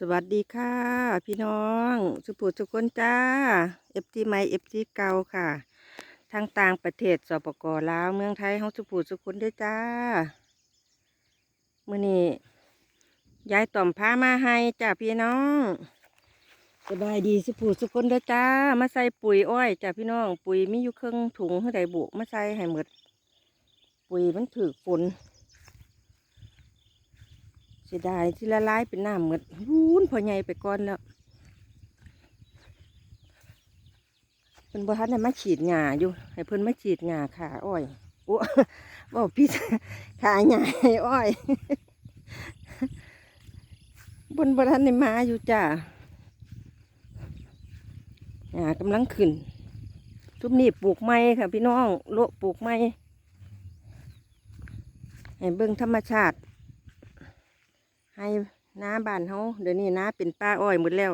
สวัสดีค่ะ พี่น้องสุภูสุคนจ้าเอฟซีใหม่เอฟซีเก่าค่ะ ทางต่างประเทศสปกลาวเมืองไทยห้องสุภูสุคนด้วยจ้ามื่อนี้ยายต่อมพามาให้จ้าพี่น้องสบายดีสุภูสุคนด้วยจ้า มาใส่ปุ๋ยอ้อยจ้าพี่น้อง ปุ๋ยมีอยู่ครึ่งถุงเท่าใดบุมาใส่ให้หมดปุ๋ยมันถือฝน สียดายที่ละลายเป็นน้ำเหมดวูนพอใหญ่ไปก่อนแล้วเป็นบ่ทันได้มาฉีดหญ้าอยู่ ให้เพิ่นมาฉีดหญ้าขาอ้อยโอ้บอกพี่ขาหญ้าอ้อยบนบ่ทันได้มาอยู่จ้าหญ้ากำลังขึ้น ทุกนี้ปลูกไม้ค่ะพี่น้องโลปลูกไม้ให้เบิ่งธรรมชาติ ให้น้าบ้านเขาเดี๋ยวนี้น้าเป็นป้าอ้อยหมดแล้ว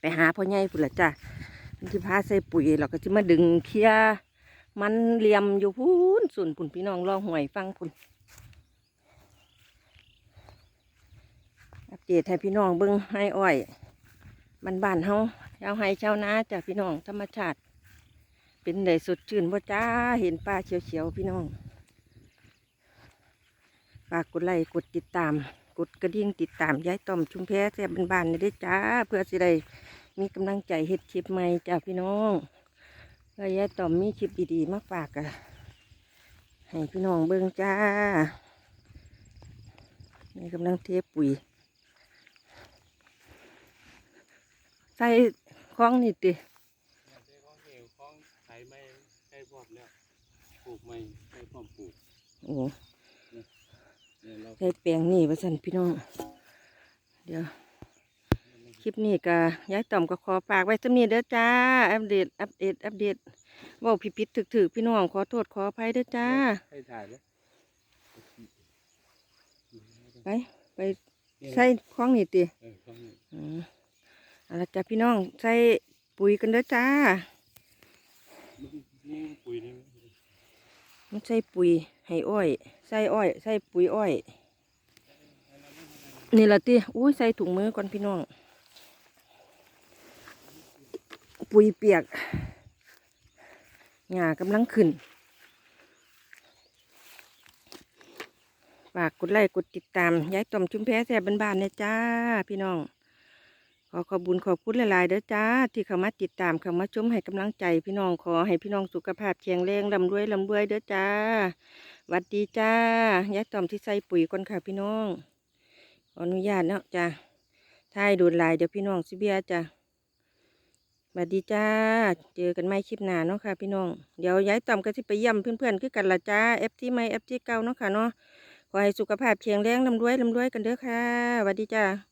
ไปหาพ่อใหญ่พุ่นละจ้ะมันที่พาใส่ปุ๋ยเราก็จะมาดึงเคียมันเหลี่ยมอยู่พูนส่วนพุ่นพี่น้องรองหวยฟังพุ่นอัปเดตให้พี่น้องเบิ้งให้อ้อยบ้านบ้านเฮาชาวไฮชาวนาจ้ะพี่น้องธรรมชาติ เป็นไดสดชื่นบ่จ้าเห็นป้าเขียวๆพี่น้องฝากกดไลค์กดติดตาม กดกระดิ่งติดตามย้ายต่อมชุมแพแซ่บบ้านๆนี่ด้วยจ้า เพื่อสิได้มีกำลังใจเฮ็ดคลิปใหม่จ้าพี่น้องแล้วย้ายต่อมมีคลิปดีๆมาฝากอะให้พี่น้องเบิ่งจ้านี่กำลังเทปุ๋ยใส่คล้องนี่ติใช้ของเหวของไถไม่ใช้พร้อมแล้วปลูกไม่ใช้พร้อมปลูกโอ้เนี่ยเรา ใส่แปลงนี่ว่าสันพี่น้อง เดี๋ยว คลิปนี้ก็ย้ายต่อมก็ขอฝากไว้สำนี้เด้อจ้า อัปเดต อัปเดต อัปเดตเว่าผิดผิดถึกถึกๆพี่น้องขอโทษขออภัยเด้อจ้า ให้ถ่ายแล้วไป ไปใส่คล้องนี่ติเออของนี่อืมเอาละจ้าพี่น้องใส่ปุ๋ยกันเด้อจ้านี่ปุ๋ยนี่มันใส่ปุ๋ยให้อ้อย ใส่อ้อย ใส่ปุ๋ยอ้อย นี่ละติอุ้ยใส่ถุงมือก่อนพี่น้อง ปุ๋ยเปียกหญ้ากำลังขึ้นฝากกดไลค์กดติดตามย้ายต่อมชุมแพแซ่บบ้านๆนะจ้า พี่น้อง ขอขอบบุญขอบคุณหลายๆเด้อจ้า ที่เข้ามาติดตามเข้ามาชมให้กำลังใจ พี่น้องขอให้พี่น้องสุขภาพแข็งแรงลำรวยลำรวยเด้อจ้าหวัดดีจ้าย้ายต่อมที่ใส่ปุ๋ยก่อนค่ะพี่น้อง อนุญาตเนาะจ้าถ้ายดูดลายเดี๋ยวพี่น้องสิเบียจ้าหวัดดีจ้า เจอกันไม่คลิปหน้าเนาะค่ะ พี่น้อง เดี๋ยวย้ายต่อมก็สิไปเยี่ยมเพื่อนๆคือกันละจ้าเอฟที่ไม่เอฟที่เก่าเนาะค่ะเนาะ ขอให้สุขภาพแข็งแรงลำรวยลำรวยกันเด้อค่ะหวัดดีจ้า